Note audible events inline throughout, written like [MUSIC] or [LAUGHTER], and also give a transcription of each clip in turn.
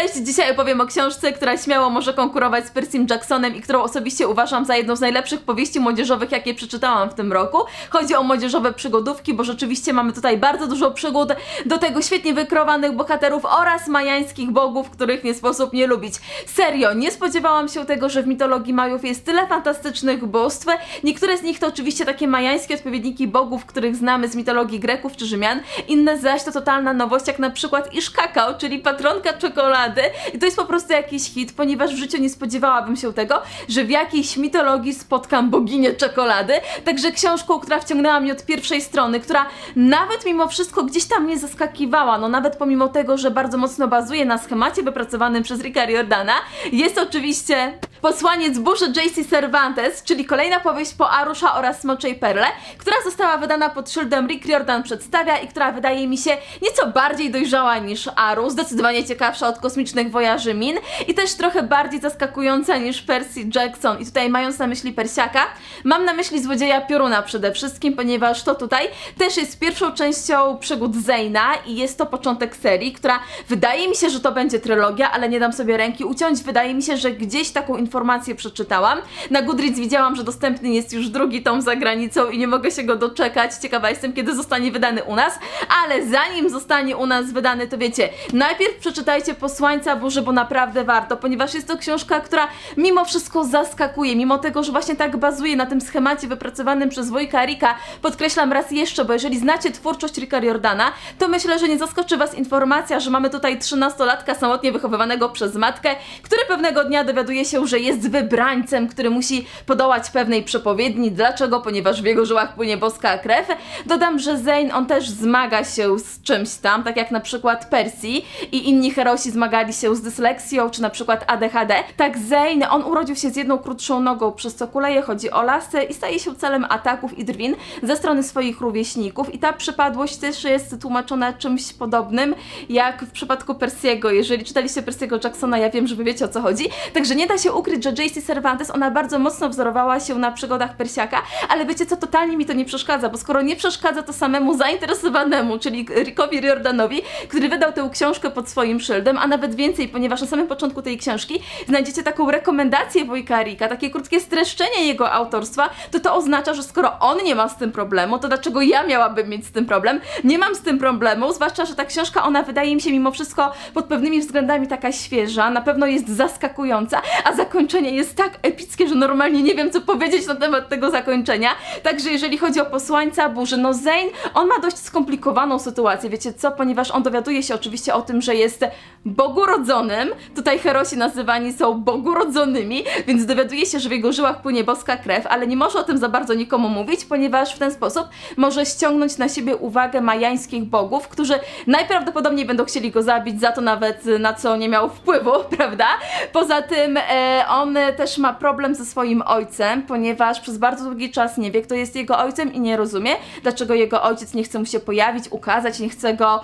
Cześć, dzisiaj opowiem o książce, która śmiało może konkurować z Percym Jacksonem i którą osobiście uważam za jedną z najlepszych powieści młodzieżowych, jakie przeczytałam w tym roku. Chodzi o młodzieżowe przygodówki, bo rzeczywiście mamy tutaj bardzo dużo przygód, do tego świetnie wykreowanych bohaterów oraz majańskich bogów, których nie sposób nie lubić. Serio, nie spodziewałam się tego, że w mitologii Majów jest tyle fantastycznych bóstw. Niektóre z nich to oczywiście takie majańskie odpowiedniki bogów, których znamy z mitologii Greków czy Rzymian, inne zaś to totalna nowość, jak na przykład Isz Kakao, czyli patronka czekolady. I to jest po prostu jakiś hit, ponieważ w życiu nie spodziewałabym się tego, że w jakiejś mitologii spotkam boginię czekolady. Także książką, która wciągnęła mnie od pierwszej strony, która nawet mimo wszystko gdzieś tam mnie zaskakiwała, no nawet pomimo tego, że bardzo mocno bazuje na schemacie wypracowanym przez Ricka Riordana, jest oczywiście Posłaniec Burzy J.C. Cervantes, czyli kolejna powieść po Arusza oraz Smoczej Perle, która została wydana pod szyldem Rick Riordan przedstawia i która wydaje mi się nieco bardziej dojrzała niż Arus, zdecydowanie ciekawsza od kosmicznych wojaży Min i też trochę bardziej zaskakująca niż Percy Jackson. I tutaj mając na myśli Persiaka, mam na myśli Złodzieja Pioruna przede wszystkim, ponieważ to tutaj też jest pierwszą częścią przygód Zeyna i jest to początek serii, która wydaje mi się, że to będzie trylogia, ale nie dam sobie ręki uciąć. Wydaje mi się, że gdzieś taką informację przeczytałam. Na Goodreads widziałam, że dostępny jest już drugi tom za granicą i nie mogę się go doczekać. Ciekawa jestem, kiedy zostanie wydany u nas, ale zanim zostanie u nas wydany, to wiecie, najpierw przeczytajcie Posłańca Burzy, bo naprawdę warto, ponieważ jest to książka, która mimo wszystko zaskakuje, mimo tego, że właśnie tak bazuje na tym schemacie wypracowanym przez Wojka Rika. Podkreślam raz jeszcze, bo jeżeli znacie twórczość Ricka Riordana, to myślę, że nie zaskoczy Was informacja, że mamy tutaj 13-latka samotnie wychowywanego przez matkę, który pewnego dnia dowiaduje się, że jest wybrańcem, który musi podołać pewnej przepowiedni. Dlaczego? Ponieważ w jego żyłach płynie boska krew. Dodam, że Zane, on też zmaga się z czymś tam, tak jak na przykład Percy i inni herosi zmagali się z dysleksją, czy na przykład ADHD. Tak Zane, on urodził się z jedną krótszą nogą, przez co kuleje, chodzi o lasy i staje się celem ataków i drwin ze strony swoich rówieśników. I ta przypadłość też jest tłumaczona czymś podobnym, jak w przypadku Persiego. Jeżeli czytaliście Persiego Jacksona, ja wiem, że wy wiecie o co chodzi. Także nie da się ukryć, że J.C. Cervantes, ona bardzo mocno wzorowała się na przygodach Persiaka, ale wiecie co, totalnie mi to nie przeszkadza, bo skoro nie przeszkadza to samemu zainteresowanemu, czyli Rickowi Riordanowi, który wydał tę książkę pod swoim szyldem, a nawet więcej, ponieważ na samym początku tej książki znajdziecie taką rekomendację Wojka Rika, takie krótkie streszczenie jego autorstwa, to to oznacza, że skoro on nie ma z tym problemu, to dlaczego ja miałabym mieć z tym problem? Nie mam z tym problemu, zwłaszcza, że ta książka, ona wydaje mi się mimo wszystko pod pewnymi względami taka świeża, na pewno jest zaskakująca, a zakończenie jest tak epickie, że normalnie nie wiem, co powiedzieć na temat tego zakończenia. Także jeżeli chodzi o posłańca burzy, no Zane, on ma dość skomplikowaną sytuację, wiecie co, ponieważ on dowiaduje się oczywiście o tym, że jest bogurodzonym, tutaj herosi nazywani są bogurodzonymi, więc dowiaduje się, że w jego żyłach płynie boska krew, ale nie może o tym za bardzo nikomu mówić, ponieważ w ten sposób może ściągnąć na siebie uwagę majańskich bogów, którzy najprawdopodobniej będą chcieli go zabić za to nawet, na co nie miał wpływu, [LAUGHS] prawda? Poza tym e, on też ma problem ze swoim ojcem, ponieważ przez bardzo długi czas nie wie, kto jest jego ojcem i nie rozumie, dlaczego jego ojciec nie chce mu się pojawić, ukazać, nie chce go,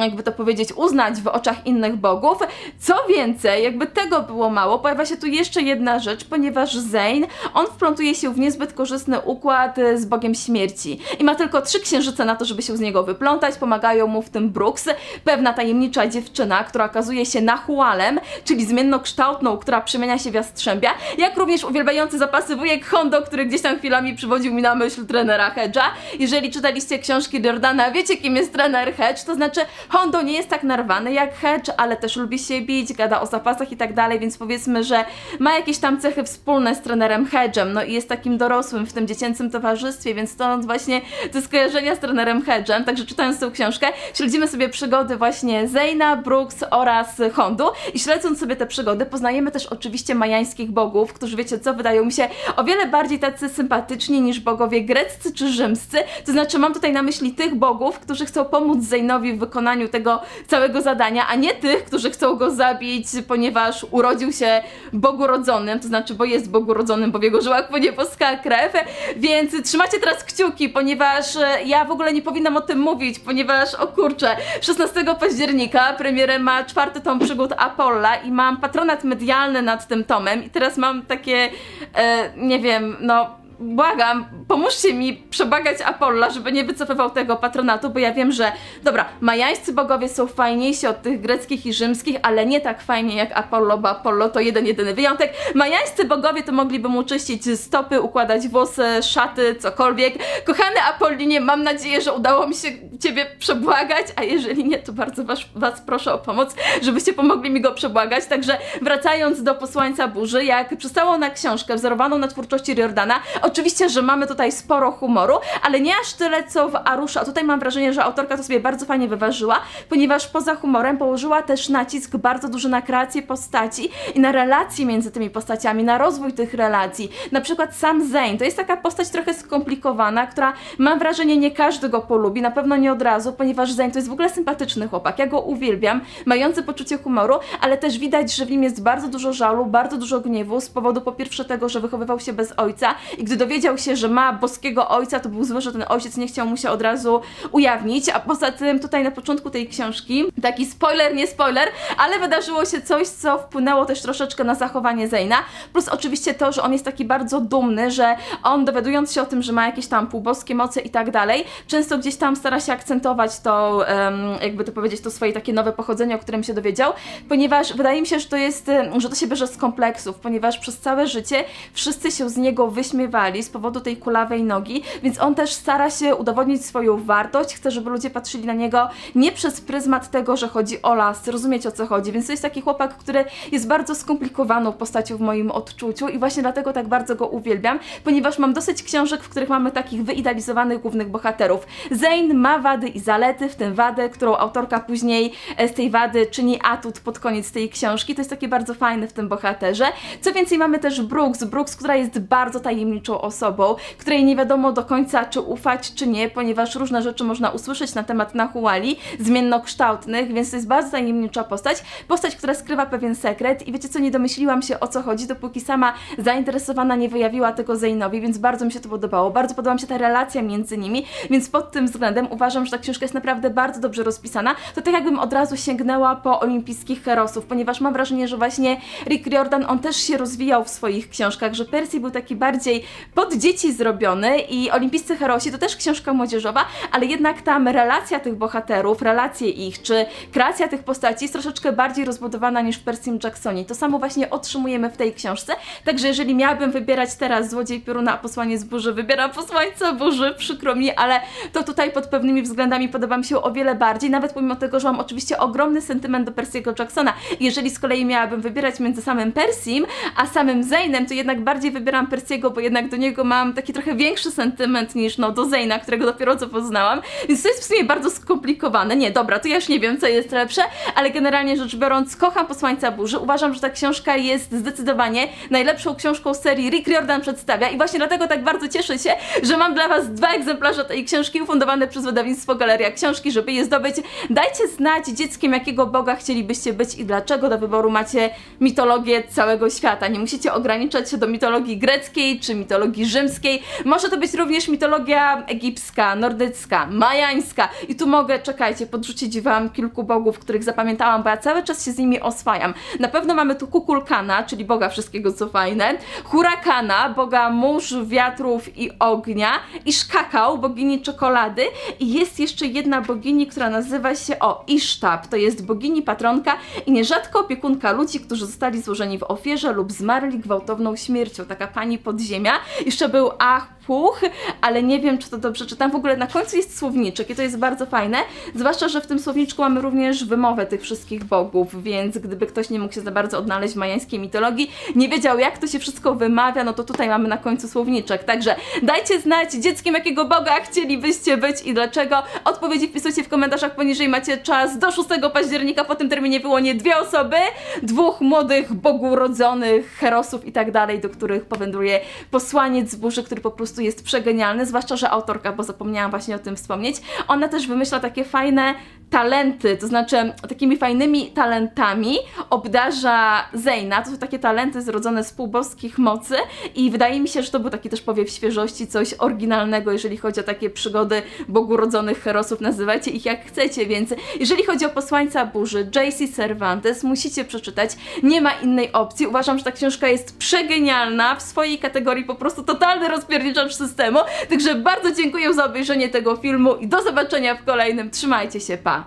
jakby to powiedzieć, uznać w oczach innych bogów. Co więcej, jakby tego było mało, pojawia się tu jeszcze jedna rzecz, ponieważ Zane, on wplątuje się w niezbyt korzystny układ e, z Bogiem Śmierci i ma tylko trzy księżyce na to, żeby się z niego wyplątać, pomagają mu w tym Brooks, pewna tajemnicza dziewczyna, która okazuje się Nahualem, czyli zmiennokształtną, która przemienia się w jastrzębia, jak również uwielbiający zapasy wujek Hondo, który gdzieś tam chwilami przywodził mi na myśl trenera Hedge'a. Jeżeli czytaliście książki Jordana, wiecie kim jest trener Hedge, to znaczy Hondo nie jest tak narwany jak Hedge, ale też lubi się bić, gada o zapasach i tak dalej, więc powiedzmy, że ma jakieś tam cechy wspólne z trenerem Hedge'em, no i jest takim dorosłym w tym dziecięcym towarzystwie, więc stąd właśnie te skojarzenia z trenerem Hedge'em, także czytając tę książkę, śledzimy sobie przygody właśnie Zeyna, Brooks oraz Hondu i śledząc sobie te przygody, poznajemy też oczywiście majańskich bogów, którzy wiecie co, wydają mi się o wiele bardziej tacy sympatyczni niż bogowie greccy czy rzymscy, to znaczy mam tutaj na myśli tych bogów, którzy chcą pomóc Zeynowi w wykonaniu tego całego zadania, a nie tych, którzy chcą go zabić, ponieważ urodził się bogurodzonym, to znaczy, bo jest bogurodzonym, bo w jego żyłach płynie boska krew, więc trzymacie teraz kciuki, ponieważ e, ja w ogóle nie powinnam o tym mówić, ponieważ, o kurczę, 16 października premierę ma czwarty tom przygód Apolla i mam patronat medialny nad tym tomem i teraz mam takie, e, nie wiem, no błagam, pomóżcie mi przebłagać Apolla, żeby nie wycofywał tego patronatu, bo ja wiem, że dobra, majańscy bogowie są fajniejsi od tych greckich i rzymskich, ale nie tak fajnie jak Apollo, bo Apollo to jeden, jedyny wyjątek. Majańscy bogowie to mogliby mu czyścić stopy, układać włosy, szaty, cokolwiek. Kochany Apollinie, mam nadzieję, że udało mi się Ciebie przebłagać, a jeżeli nie, to bardzo was, was proszę o pomoc, żebyście pomogli mi go przebłagać. Także wracając do posłańca burzy, jak przystało na książkę wzorowaną na twórczości Riordana, oczywiście, że mamy tutaj sporo humoru, ale nie aż tyle co w Arusza. Tutaj mam wrażenie, że autorka to sobie bardzo fajnie wyważyła, ponieważ poza humorem położyła też nacisk bardzo duży na kreację postaci i na relacje między tymi postaciami, na rozwój tych relacji. Na przykład sam Zane to jest taka postać trochę skomplikowana, która mam wrażenie nie każdy go polubi, na pewno nie od razu, ponieważ Zane to jest w ogóle sympatyczny chłopak. Ja go uwielbiam, mający poczucie humoru, ale też widać, że w nim jest bardzo dużo żalu, bardzo dużo gniewu z powodu po pierwsze tego, że wychowywał się bez ojca i gdy dowiedział się, że ma boskiego ojca, to był zły, że ten ojciec nie chciał mu się od razu ujawnić, a poza tym tutaj na początku tej książki, taki spoiler, nie spoiler, ale wydarzyło się coś, co wpłynęło też troszeczkę na zachowanie Zeyna, plus oczywiście to, że on jest taki bardzo dumny, że on dowiadując się o tym, że ma jakieś tam półboskie moce i tak dalej, często gdzieś tam stara się akcentować to, jakby to powiedzieć, to swoje takie nowe pochodzenie, o którym się dowiedział, ponieważ wydaje mi się, że to jest, że to się bierze z kompleksów, ponieważ przez całe życie wszyscy się z niego wyśmiewali z powodu tej kulawej nogi, więc on też stara się udowodnić swoją wartość, chce, żeby ludzie patrzyli na niego nie przez pryzmat tego, że chodzi o las, rozumieć o co chodzi, więc to jest taki chłopak, który jest bardzo skomplikowaną postacią w moim odczuciu i właśnie dlatego tak bardzo go uwielbiam, ponieważ mam dosyć książek, w których mamy takich wyidealizowanych głównych bohaterów. Zane ma wady i zalety, w tym wadę, którą autorka później e, z tej wady czyni atut pod koniec tej książki. To jest takie bardzo fajne w tym bohaterze. Co więcej, mamy też Brooks, Brooks, która jest bardzo tajemniczą osobą, której nie wiadomo do końca, czy ufać, czy nie, ponieważ różne rzeczy można usłyszeć na temat Nahuali, zmiennokształtnych, więc to jest bardzo tajemnicza postać. Postać, która skrywa pewien sekret i wiecie co, nie domyśliłam się o co chodzi, dopóki sama zainteresowana nie wyjawiła tego Zainowi, więc bardzo mi się to podobało. Bardzo podoba mi się ta relacja między nimi, więc pod tym względem uważam, że ta książka jest naprawdę bardzo dobrze rozpisana. To tak jakbym od razu sięgnęła po olimpijskich herosów, ponieważ mam wrażenie, że właśnie Rick Riordan, on też się rozwijał w swoich książkach, że Percy był taki bardziej pod dzieci zrobiony i olimpijscy herosi to też książka młodzieżowa, ale jednak tam relacja tych bohaterów, relacje ich, czy kreacja tych postaci jest troszeczkę bardziej rozbudowana niż w Percym Jacksonie. To samo właśnie otrzymujemy w tej książce, także jeżeli miałabym wybierać teraz Złodziej Pioruna, a Posłanie z Burzy, wybieram Posłańca Burzy, przykro mi, ale to tutaj pod pewnymi względami podoba mi się o wiele bardziej, nawet pomimo tego, że mam oczywiście ogromny sentyment do Percy'ego Jacksona. Jeżeli z kolei miałabym wybierać między samym Percym, a samym Zane'em, to jednak bardziej wybieram Percy'ego, bo jednak do niego mam taki trochę większy sentyment niż no do Zane'a, którego dopiero co poznałam, więc to jest w sumie bardzo skomplikowane. Nie, dobra, to ja już nie wiem, co jest lepsze, ale generalnie rzecz biorąc, kocham Posłańca Burzy. Uważam, że ta książka jest zdecydowanie najlepszą książką serii Rick Riordan przedstawia i właśnie dlatego tak bardzo cieszę się, że mam dla Was dwa egzemplarze tej książki ufundowane przez wydawnictwo Galeria Książki, żeby je zdobyć. Dajcie znać dzieckiem, jakiego Boga chcielibyście być i dlaczego do wyboru macie mitologię całego świata. Nie musicie ograniczać się do mitologii greckiej czy mitologii rzymskiej. Może to być również mitologia egipska, nordycka, majańska. I tu mogę, czekajcie, podrzucić Wam kilku bogów, których zapamiętałam, bo ja cały czas się z nimi oswajam. Na pewno mamy tu Kukulkana, czyli boga wszystkiego co fajne, Hurakana, boga mórz, wiatrów i ognia i Szkakał, bogini czekolady i jest jeszcze jedna bogini, która nazywa się, o, Isztab, to jest bogini patronka i nierzadko opiekunka ludzi, którzy zostali złożeni w ofierze lub zmarli gwałtowną śmiercią, taka pani podziemia. Jeszcze był Achuch, ale nie wiem, czy to dobrze czytam. W ogóle na końcu jest słowniczek i to jest bardzo fajne, zwłaszcza, że w tym słowniczku mamy również wymowę tych wszystkich bogów, więc gdyby ktoś nie mógł się za bardzo odnaleźć w majańskiej mitologii, nie wiedział jak to się wszystko wymawia, no to tutaj mamy na końcu słowniczek. Także dajcie znać dzieckiem jakiego boga chcielibyście być i dlaczego. Odpowiedzi wpisujcie w komentarzach poniżej, macie czas do 6 października, po tym terminie wyłonię dwie osoby, dwóch młodych, bogurodzonych herosów i tak dalej, do których powędruje posłaniec z burzy, który po prostu jest przegenialny, zwłaszcza, że autorka, bo zapomniałam właśnie o tym wspomnieć, ona też wymyśla takie fajne talenty, to znaczy takimi fajnymi talentami obdarza Zeyna. To są takie talenty zrodzone z półboskich mocy i wydaje mi się, że to był taki też powiew świeżości, coś oryginalnego, jeżeli chodzi o takie przygody Bogu rodzonych herosów, nazywajcie ich jak chcecie, więc jeżeli chodzi o Posłańca Burzy, J.C. Cervantes, musicie przeczytać, nie ma innej opcji. Uważam, że ta książka jest przegenialna, w swojej kategorii po prostu totalny rozpierniczacz systemu, także bardzo dziękuję za obejrzenie tego filmu i do zobaczenia w kolejnym. Trzymajcie się, pa!